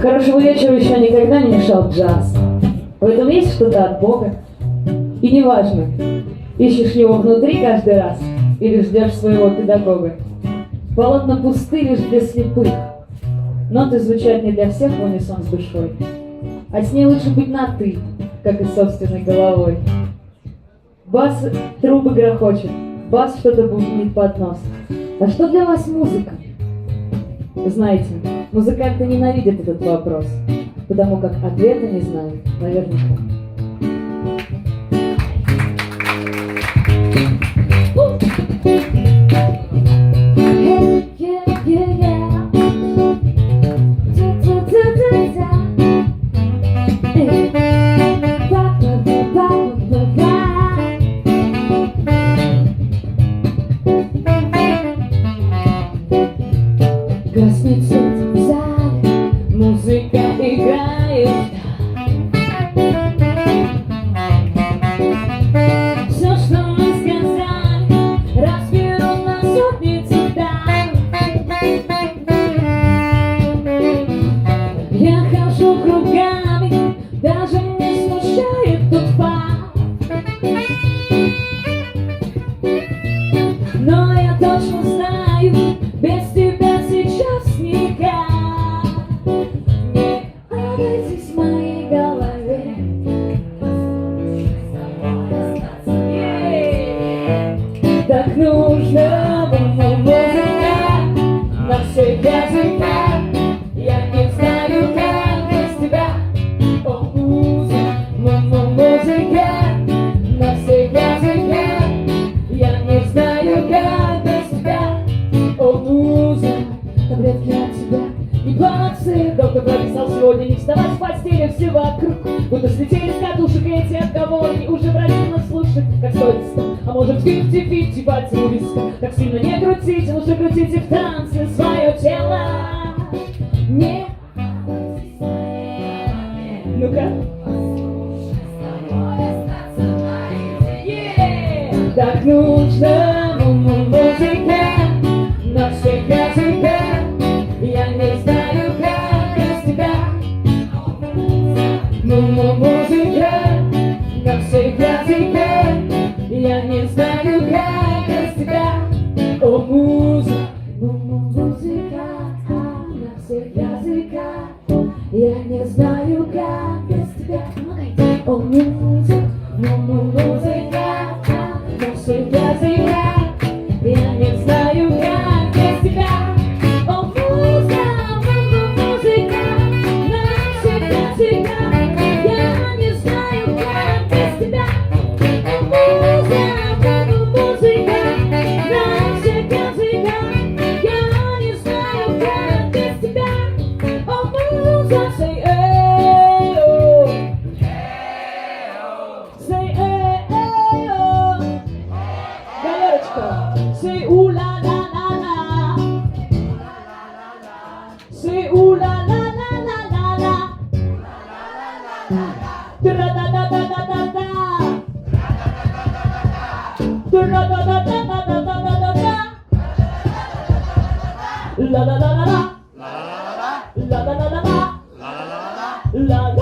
Хорошему вечеру еще никогда не мешал джаз. В этом есть что-то от Бога. И неважно, ищешь его внутри каждый раз или ждешь своего педагога. Полотна пусты лишь для слепых. Ноты звучат не для всех в унисон с душой. А с ней лучше быть на «ты», как и собственной головой. Бас трубы грохочет, бас что-то бубнит под нос. А что для вас музыка? Знаете, музыканты ненавидят этот вопрос, потому как ответа не знают наверняка. Я сегодня не вставать с постели Все вокруг. Будто слетели с катушек эти отговорки уже противно слушать Как стоится, а может фифти-фифти Пальцы у виска, так сильно не крутите Лучше крутите в танце свое тело. Не Ну-ка! Так нужно му- всех языках Я не знаю, как без тебя О, музыка Му- Музыка на всех языках Я не знаю, как без тебя. О, музыка Му- Музыка C'est où la la la la C'est où la la la la la la la la la la, la la la la la, turn Tra da da da da da da Tra da da da da da da da da da La la la la la La la la la la La la la la la